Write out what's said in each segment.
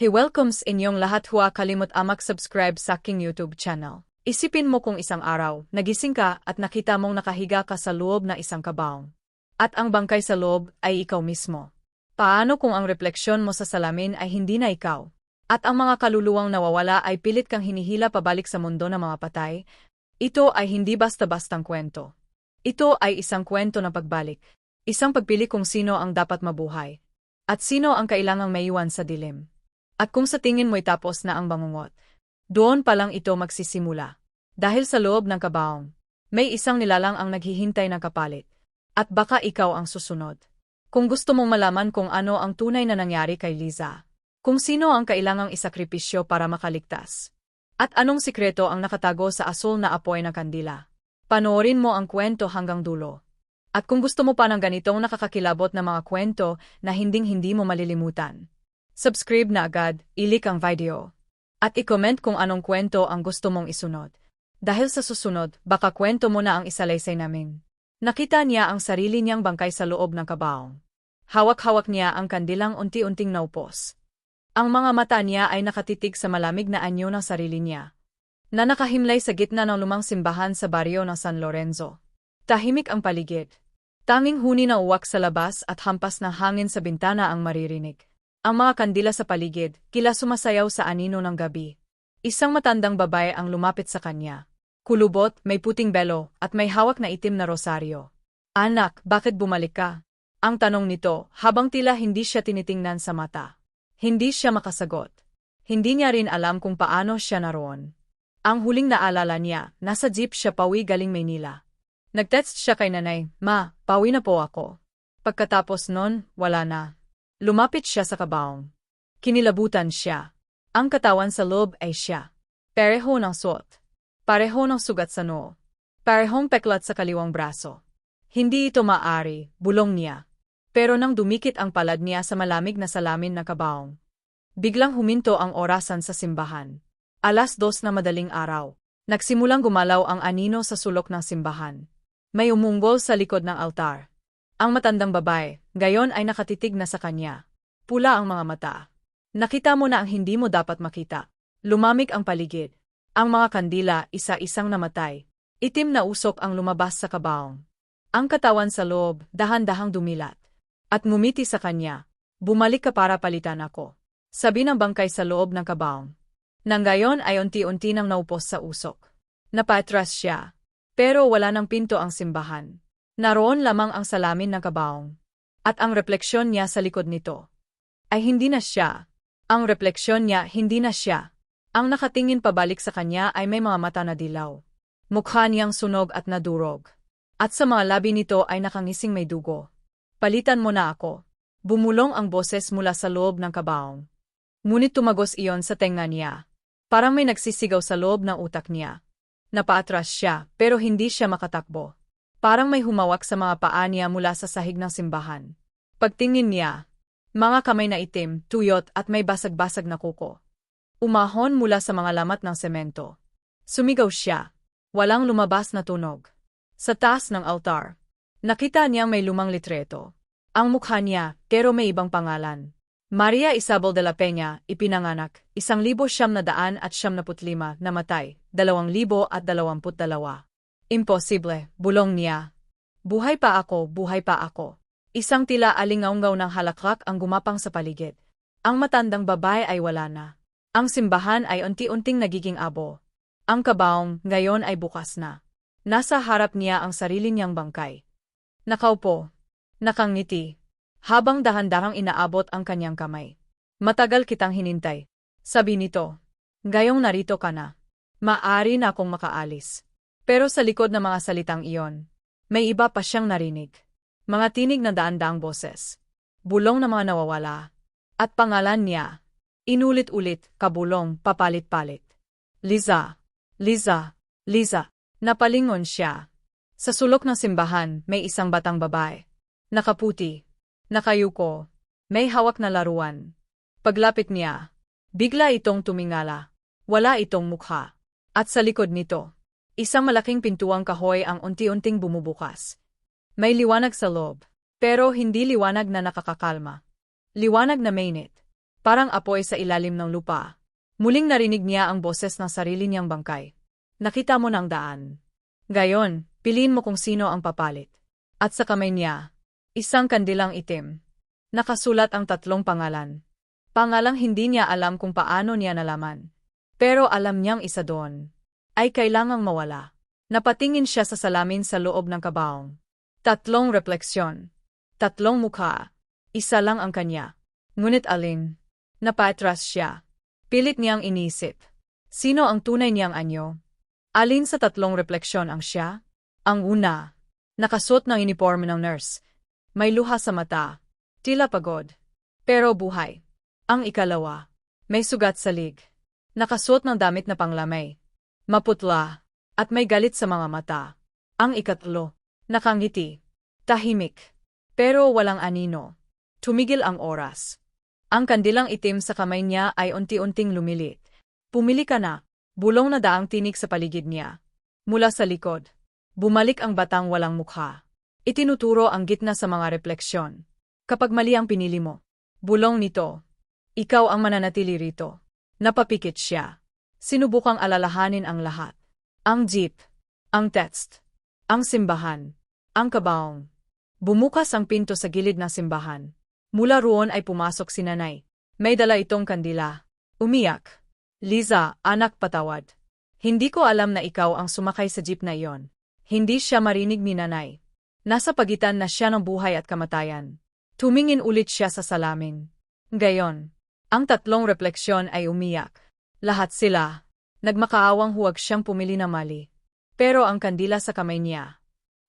He welcomes inyong lahat huwa kalimot amak subscribe sa aking YouTube channel. Isipin mo kung isang araw, nagising ka at nakita mong nakahiga ka sa loob na isang kabaong. At ang bangkay sa loob ay ikaw mismo. Paano kung ang refleksyon mo sa salamin ay hindi na ikaw? At ang mga kaluluwang nawawala ay pilit kang hinihila pabalik sa mundo ng mga patay? Ito ay hindi basta-bastang kwento. Ito ay isang kwento na pagbalik. Isang pagpili kung sino ang dapat mabuhay. At sino ang kailangang maiwan sa dilim. At kung sa tingin mo'y tapos na ang bangungot, doon pa lang ito magsisimula. Dahil sa loob ng kabaong, may isang nilalang ang naghihintay ng kapalit. At baka ikaw ang susunod. Kung gusto mong malaman kung ano ang tunay na nangyari kay Liza, kung sino ang kailangang isakripisyo para makaligtas, at anong sikreto ang nakatago sa asul na apoy ng kandila, panoorin mo ang kwento hanggang dulo. At kung gusto mo pa ng ganitong nakakakilabot na mga kwento na hinding-hindi mo malilimutan, Subscribe na agad, ilik ang video. At i-comment kung anong kwento ang gusto mong isunod. Dahil sa susunod, baka kwento mo na ang isalaysay namin. Nakita niya ang sarili niyang bangkay sa loob ng kabaong. Hawak-hawak niya ang kandilang unti-unting naupos. Ang mga mata niya ay nakatitig sa malamig na anyo ng sarili niya. Na nakahimlay sa gitna ng lumang simbahan sa baryo ng San Lorenzo. Tahimik ang paligid. Tanging huni na uwak sa labas at hampas ng hangin sa bintana ang maririnig. Ang mga kandila sa paligid, kila sumasayaw sa anino ng gabi. Isang matandang babae ang lumapit sa kanya. Kulubot, may puting belo, at may hawak na itim na rosaryo. Anak, bakit bumalik ka? Ang tanong nito, habang tila hindi siya tinitingnan sa mata. Hindi siya makasagot. Hindi niya rin alam kung paano siya naroon. Ang huling naalala niya, nasa jeep siya pawi galing Maynila. Nagtext siya kay nanay, Ma, pawi na po ako. Pagkatapos nun, wala na. Lumapit siya sa kabaong. Kinilabutan siya. Ang katawan sa loob ay siya. Pareho ng suot. Pareho ng sugat sa noo. Parehong peklat sa kaliwang braso. Hindi ito maari, bulong niya. Pero nang dumikit ang palad niya sa malamig na salamin ng kabaong. Biglang huminto ang orasan sa simbahan. Alas dos na madaling araw. Nagsimulang gumalaw ang anino sa sulok ng simbahan. May umunggol sa likod ng altar. Ang matandang babae, gayon ay nakatitig na sa kanya. Pula ang mga mata. Nakita mo na ang hindi mo dapat makita. Lumamig ang paligid. Ang mga kandila isa-isang namatay. Itim na usok ang lumabas sa kabaong. Ang katawan sa loob, dahan-dahang dumilat. At ngumiti sa kanya. Bumalik ka para palitan ako. Sabi ng bangkay sa loob ng kabaong. Nang gayon ay unti-unti nang naupos sa usok. Napatras siya. Pero wala ng pinto ang simbahan. Naroon lamang ang salamin ng kabaong. At ang refleksyon niya sa likod nito. Ay hindi na siya. Ang refleksyon niya hindi na siya. Ang nakatingin pabalik sa kanya ay may mga mata na dilaw. Mukha niyang sunog at nadurog. At sa mga labi nito ay nakangising may dugo. Palitan mo na ako. Bumulong ang boses mula sa loob ng kabaong. Ngunit tumagos iyon sa tenga niya. Parang may nagsisigaw sa loob ng utak niya. Napaatras siya, pero hindi siya makatakbo. Parang may humawak sa mga paa niya mula sa sahig ng simbahan. Pagtingin niya, mga kamay na itim, tuyot at may basag-basag na kuko. Umahon mula sa mga lamat ng semento. Sumigaw siya. Walang lumabas na tunog. Sa taas ng altar, nakita niyang may lumang litreto. Ang mukha niya, pero may ibang pangalan. Maria Isabel de la Peña, ipinanganak, isang libo siyam na daan at siyam na putlima, namatay, dalawang libo at dalawamput dalawa. Imposible, bulong niya. Buhay pa ako, buhay pa ako. Isang tila alingaunggaw ng halaklak ang gumapang sa paligid. Ang matandang babae ay wala na. Ang simbahan ay unti-unting nagiging abo. Ang kabaong ngayon ay bukas na. Nasa harap niya ang sarili niyang bangkay. Nakaupo. Nakangiti. Habang dahan-dahang inaabot ang kanyang kamay. Matagal kitang hinintay. Sabi nito. Gayong narito ka na. Maari na akong makaalis. Pero sa likod ng mga salitang iyon, may iba pa siyang narinig. Mga tinig na daan-daang boses. Bulong na mga nawawala. At pangalan niya. Inulit-ulit, kabulong, papalit-palit. Liza. Liza. Liza. Napalingon siya. Sa sulok ng simbahan, may isang batang babae. Nakaputi. Nakayuko. May hawak na laruan. Paglapit niya, bigla itong tumingala. Wala itong mukha. At sa likod nito, Isang malaking pintuang kahoy ang unti-unting bumubukas. May liwanag sa loob, pero hindi liwanag na nakakakalma. Liwanag na mainit. Parang apoy sa ilalim ng lupa. Muling narinig niya ang boses ng sarili niyang bangkay. Nakita mo ng daan. Gayon, piliin mo kung sino ang papalit. At sa kamay niya, isang kandilang itim. Nakasulat ang tatlong pangalan. Pangalang hindi niya alam kung paano niya nalaman. Pero alam niyang isa doon. Ay kailangang mawala. Napatingin siya sa salamin sa loob ng kabaong. Tatlong refleksyon. Tatlong mukha. Isa lang ang kanya. Ngunit alin? Napatras siya. Pilit niyang inisip. Sino ang tunay niyang anyo? Alin sa tatlong refleksyon ang siya? Ang una. Nakasuot ng uniforme ng nurse. May luha sa mata. Tila pagod. Pero buhay. Ang ikalawa. May sugat sa lig. Nakasuot ng damit na panglamay. Maputla. At may galit sa mga mata. Ang ikatlo. Nakangiti. Tahimik. Pero walang anino. Tumigil ang oras. Ang kandilang itim sa kamay niya ay unti-unting lumilit. Pumili ka na. Bulong na daang tinig sa paligid niya. Mula sa likod. Bumalik ang batang walang mukha. Itinuturo ang gitna sa mga refleksyon. Kapag mali ang pinili mo. Bulong nito. Ikaw ang mananatili rito. Napapikit siya. Sinubukang alalahanin ang lahat. Ang jeep. Ang text. Ang simbahan. Ang kabaong. Bumukas ang pinto sa gilid ng simbahan. Mula roon ay pumasok si nanay. May dala itong kandila. Umiyak. Liza, anak patawad. Hindi ko alam na ikaw ang sumakay sa jeep na iyon. Hindi siya marinig ni nanay. Nasa pagitan na siya ng buhay at kamatayan. Tumingin ulit siya sa salamin. Gayon, ang tatlong refleksyon ay umiyak. Lahat sila. Nagmakaawang huwag siyang pumili na mali. Pero ang kandila sa kamay niya.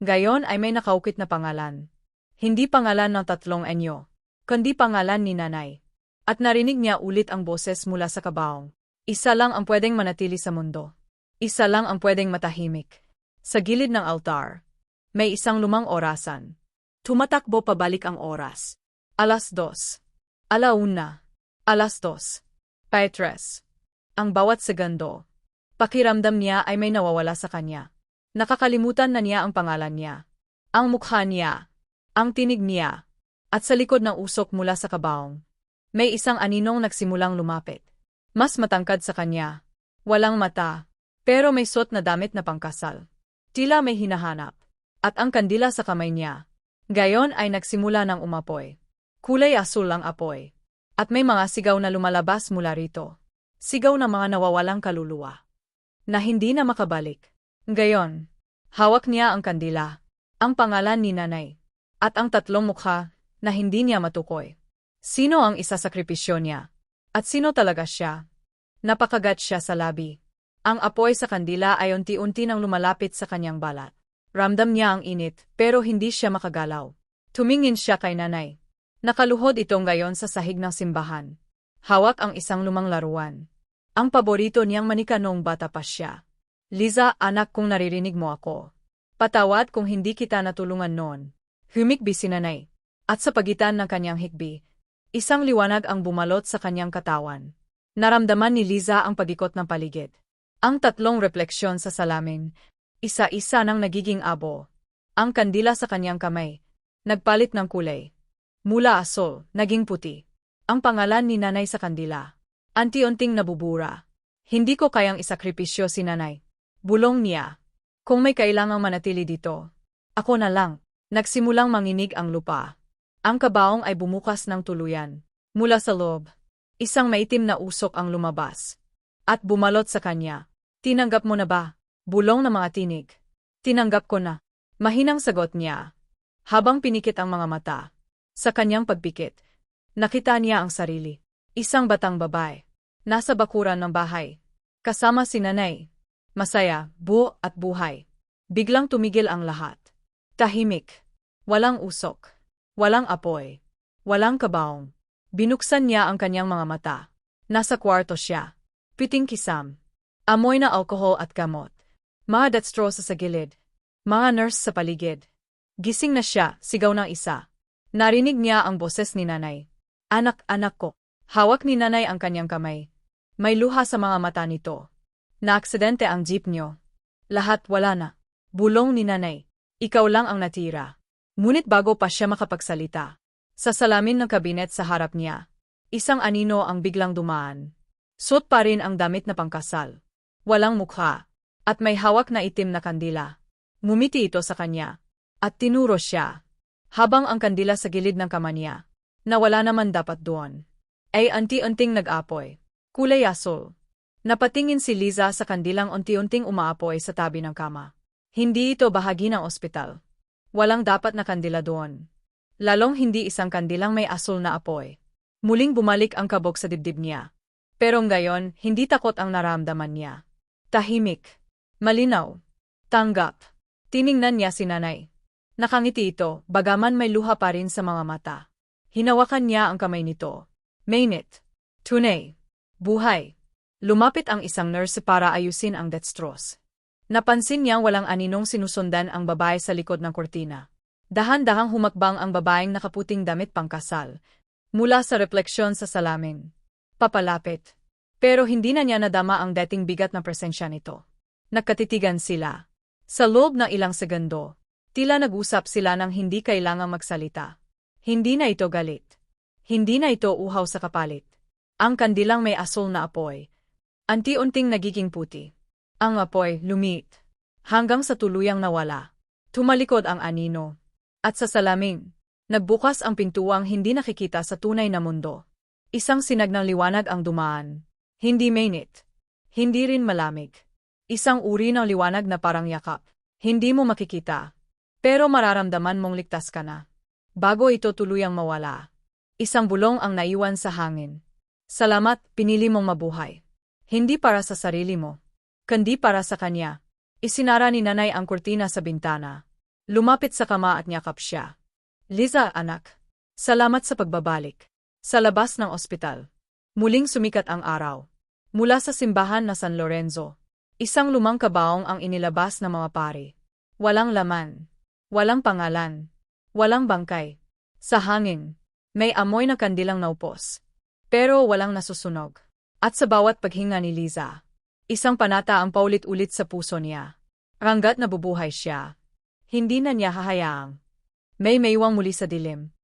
Gayon ay may nakaukit na pangalan. Hindi pangalan ng tatlong enyo kundi pangalan ni nanay. At narinig niya ulit ang boses mula sa kabaong. Isa lang ang pwedeng manatili sa mundo. Isa lang ang pwedeng matahimik. Sa gilid ng altar, may isang lumang orasan. Tumatakbo pabalik ang oras. Alas dos. Alauna. Alas dos. Petres. Ang bawat segundo. Pakiramdam niya ay may nawawala sa kanya. Nakakalimutan na niya ang pangalan niya. Ang mukha niya. Ang tinig niya. At sa likod ng usok mula sa kabaong, may isang aninong nagsimulang lumapit. Mas matangkad sa kanya. Walang mata, pero may suot na damit na pangkasal. Tila may hinahanap. At ang kandila sa kamay niya. Gayon ay nagsimula ng umapoy. Kulay asul ang apoy. At may mga sigaw na lumalabas mula rito. Sigaw na mga nawawalang kaluluwa. Na hindi na makabalik. Gayon, hawak niya ang kandila. Ang pangalan ni nanay. At ang tatlong mukha na hindi niya matukoy. Sino ang isasakripisyo niya? At sino talaga siya? Napakagat siya sa labi. Ang apoy sa kandila ay unti-unti nang lumalapit sa kanyang balat. Ramdam niya ang init, pero hindi siya makagalaw. Tumingin siya kay nanay. Nakaluhod itong gayon sa sahig ng simbahan. Hawak ang isang lumang laruan. Ang paborito niyang manika noong bata pa siya. Liza, anak kung naririnig mo ako. Patawad kung hindi kita natulungan noon. Humikbi si nanay. At sa pagitan ng kanyang hikbi, isang liwanag ang bumalot sa kanyang katawan. Naramdaman ni Liza ang pagikot ng paligid. Ang tatlong refleksyon sa salamin, isa-isa nang nagiging abo. Ang kandila sa kanyang kamay, nagpalit ng kulay. Mula asul, naging puti. Ang pangalan ni nanay sa kandila. Anti-unting nabubura. Hindi ko kayang isakripisyo si nanay. Bulong niya. Kung may kailangang manatili dito, ako na lang. Nagsimulang manginig ang lupa. Ang kabaong ay bumukas ng tuluyan. Mula sa loob, isang maitim na usok ang lumabas. At bumalot sa kanya. Tinanggap mo na ba? Bulong na mga tinig. Tinanggap ko na. Mahinang sagot niya. Habang pinikit ang mga mata. Sa kanyang pagpikit, nakita niya ang sarili. Isang batang babae. Nasa bakuran ng bahay. Kasama si nanay. Masaya, buo at buhay. Biglang tumigil ang lahat. Tahimik. Walang usok. Walang apoy. Walang kabaong. Binuksan niya ang kanyang mga mata. Nasa kwarto siya. Piting kisam. Amoy na alkohol at gamot. Mga dextrosa sa gilid. Mga nurse sa paligid. Gising na siya, sigaw ng isa. Narinig niya ang boses ni nanay. Anak, anak ko. Hawak ni nanay ang kanyang kamay. May luha sa mga mata nito. Naaksidente ang jeep niyo. Lahat wala na. Bulong ni nanay. Ikaw lang ang natira. Ngunit bago pa siya makapagsalita, sa salamin ng kabinet sa harap niya, isang anino ang biglang dumaan. Suot pa rin ang damit na pangkasal. Walang mukha. At may hawak na itim na kandila. Ngumiti ito sa kanya. At tinuro siya. Habang ang kandila sa gilid ng kama niya. Na wala naman dapat doon. Ay anti-unting nag-apoy. Kulay asul. Napatingin si Liza sa kandilang unti-unting umaapoy sa tabi ng kama. Hindi ito bahagi ng ospital. Walang dapat na kandila doon. Lalong hindi isang kandilang may asul na apoy. Muling bumalik ang kabog sa dibdib niya. Pero ngayon, hindi takot ang naramdaman niya. Tahimik. Malinaw. Tanggap. Tiningnan niya si nanay. Nakangiti ito, bagaman may luha pa rin sa mga mata. Hinawakan niya ang kamay nito. Mainit. Tunay. Buhay. Lumapit ang isang nurse para ayusin ang dextrose. Napansin niyang walang aninong sinusundan ang babae sa likod ng kortina. Dahan-dahang humakbang ang babaeng nakaputing damit pangkasal. Mula sa refleksyon sa salamin. Papalapit. Pero hindi na niya nadama ang dating bigat na presensya nito. Nagkatitigan sila. Sa loob ng ilang segundo, tila nag-usap sila ng hindi kailangang magsalita. Hindi na ito galit. Hindi na ito uhaw sa kapalit. Ang kandilang may asul na apoy. Anti-unting nagiging puti. Ang apoy lumit. Hanggang sa tuluyang nawala. Tumalikod ang anino. At sa salamin, nagbukas ang pintuang hindi nakikita sa tunay na mundo. Isang sinag ng liwanag ang dumaan. Hindi mainit. Hindi rin malamig. Isang uri ng liwanag na parang yakap. Hindi mo makikita. Pero mararamdaman mong ligtas ka na. Bago ito tuluyang mawala. Isang bulong ang naiwan sa hangin. Salamat, pinili mong mabuhay. Hindi para sa sarili mo. Kundi para sa kanya. Isinara ni nanay ang kurtina sa bintana. Lumapit sa kama at niyakap siya. Liza, anak. Salamat sa pagbabalik. Sa labas ng ospital. Muling sumikat ang araw. Mula sa simbahan na San Lorenzo. Isang lumang kabaong ang inilabas ng mga pari. Walang laman. Walang pangalan. Walang bangkay. Sa hangin. May amoy na kandilang naupos. Pero walang nasusunog. At sa bawat paghinga ni Liza, isang panata ang paulit-ulit sa puso niya. Ranggat na bubuhay siya. Hindi na niya hahayaang. May maywang muli sa dilim.